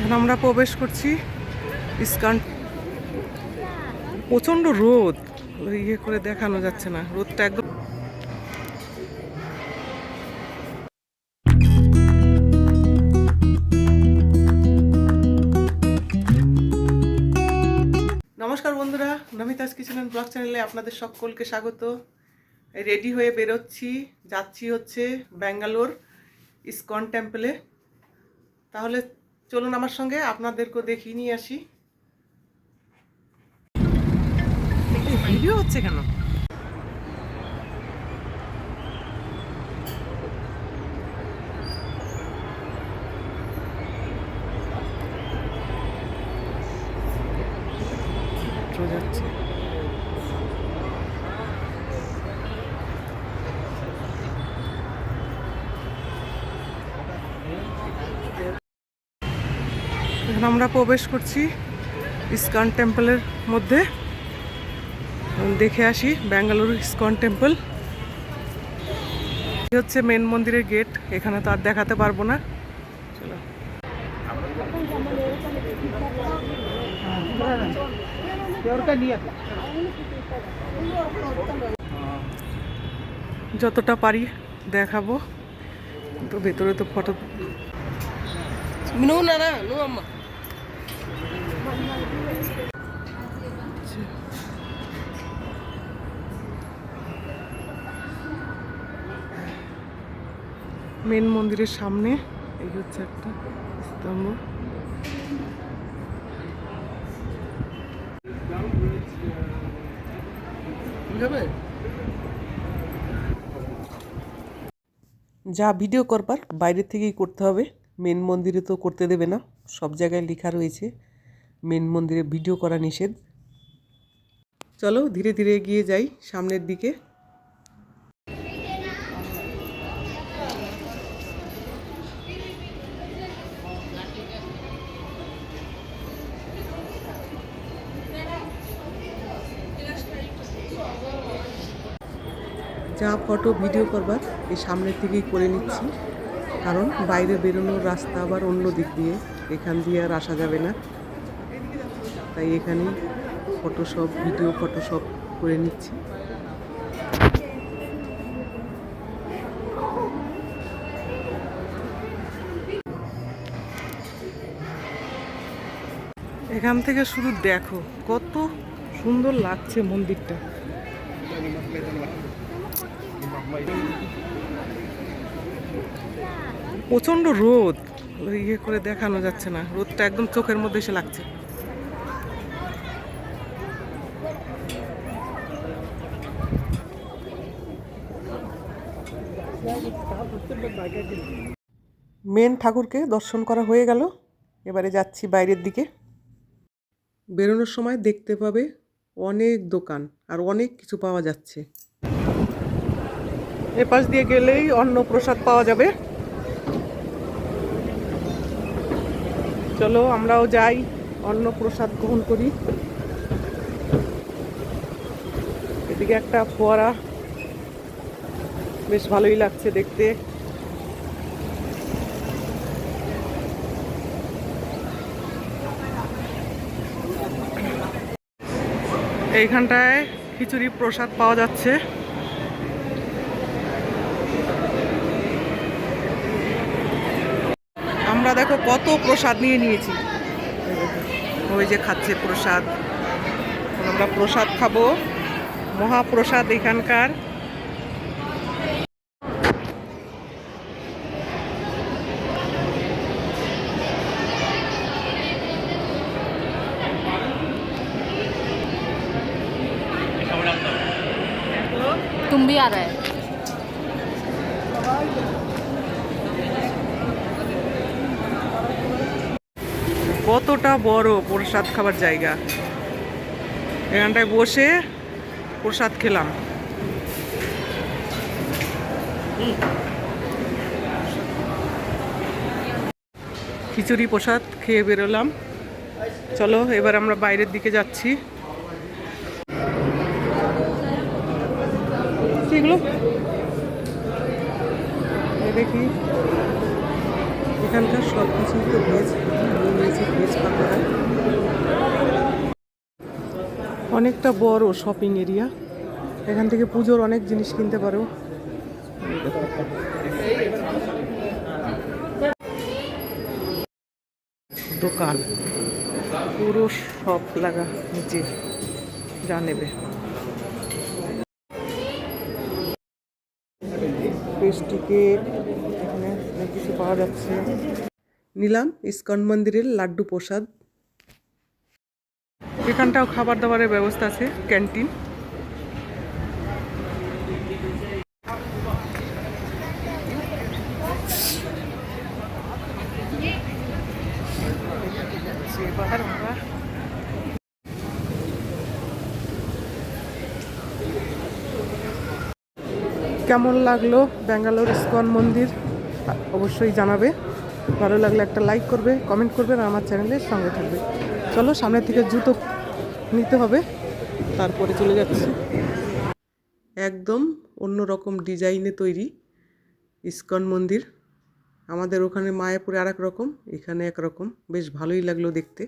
এখন আমরা প্রবেশ করছি ইস্কান প্রচণ্ড রোদ। ইয়ে করে দেখানো যাচ্ছে না। রোদটা একদম নমস্কার বন্ধুরা, নমিতাস কিচেন অ্যান্ড ব্লগ চ্যানেলে আপনাদের সকলকে স্বাগত। রেডি হয়ে বেরোচ্ছি। যাচ্ছি হচ্ছে ব্যাঙ্গালোর ইসকন টেম্পলে। তাহলে চলুন আমার সঙ্গে আপনাদেরকেও দেখিয়ে নিয়ে আসি। হচ্ছে কেন? যাচ্ছে। এখন আমরা প্রবেশ করছি ইস্কন টেম্পলের মধ্যে। দেখে আসি ব্যাঙ্গালোর ইস্কন টেম্পল। হচ্ছে মেন মন্দিরের গেট এখানে তো আর দেখাতে পারব না। চলো। যতটা পারি দেখাবো। তো ভেতরে তো ফটো না না আম্মা। মেন মন্দিরের সামনে। এই হচ্ছে একটা স্তম্ভ। যা ভিডিও করবার, বাইরে থেকেই করতে হবে। মেন মন্দিরে তো করতে দেবে না। সব জায়গায় লেখা রয়েছে, মেন মন্দিরে ভিডিও করা নিষেধ। চলো ধীরে ধীরে এগিয়ে যাই সামনের দিকে। যা ফটো, ভিডিও করবার এই সামনের থেকেই করে নিচ্ছি। কারণ বাইরে বেরোনোর রাস্তা আবার অন্য দিক দিয়ে। এখান দিয়ে আর আসা যাবে না। তাই এখানেই ফটোশপ ভিডিও ফটোশপ করে নিচ্ছি। এখান থেকে শুধু দেখো কত সুন্দর লাগছে মন্দিরটা। প্রচণ্ড রোদ। ইয়ে করে দেখানো যাচ্ছে না। রোদটা একদম চোখের মধ্যে এসে লাগছে। মেন ঠাকুরকে দর্শন করা হয়ে গেল। এবারে যাচ্ছি বাইরের দিকে। বেরোনোর সময় দেখতে পাবে অনেক দোকান আর অনেক কিছু পাওয়া যাচ্ছে। এ পাশ দিয়ে গেলেই অন্ন প্রসাদ পাওয়া যাবে। চলো আমরাও যাই, অন্ন প্রসাদ গ্রহণ করি। এদিকে একটা ফোয়ারা। বেশ ভালোই লাগছে দেখতে। এইখানটায় খিচুড়ি প্রসাদ পাওয়া যাচ্ছে। আমরা দেখো কত প্রসাদ নিয়ে নিয়েছি ওই যে খাচ্ছে প্রসাদ এখন আমরা প্রসাদ খাবো মহাপ্রসাদ এখানকার तुम भी आ रहा है কতটা বড় প্রসাদ খাবার জায়গা। এখানটায় বসে প্রসাদ খেলাম। খিচুড়ি প্রসাদ খেয়ে বেরোলাম। চলো, এবার আমরা বাইরের দিকে যাচ্ছি। দেখি। এখানকার সব কিছু তো ভেজ রয়েছে ভেজ পাকোড়া অনেকটা বড় শপিং এরিয়া এখান থেকে পুজোর অনেক জিনিস কিনতে পারো। দোকান। পুরো শপ লাগা নিচে যা নেবে। পেস্টিকে অনেক কিছু পাওয়া যাচ্ছে নিলাম, ইস্কন মন্দিরের লাড্ডু প্রসাদ। এখানটাও খাবার দাবারের ব্যবস্থা আছে, ক্যান্টিন। কেমন লাগল ব্যাঙ্গালোর ইস্কন মন্দির? অবশ্যই জানাবে। ভালো লাগলে একটা লাইক করবে কমেন্ট করবে আর আমার চ্যানেলের সঙ্গে থাকবে। চলো, সামনের থেকে জুতো নিতে হবে, তারপরে চলে যাচ্ছি। একদম অন্য রকম ডিজাইনে তৈরি ইস্কন মন্দির। আমাদের ওখানে মায়াপুরে আর রকম, এখানে এক রকম। বেশ ভালোই লাগল দেখতে।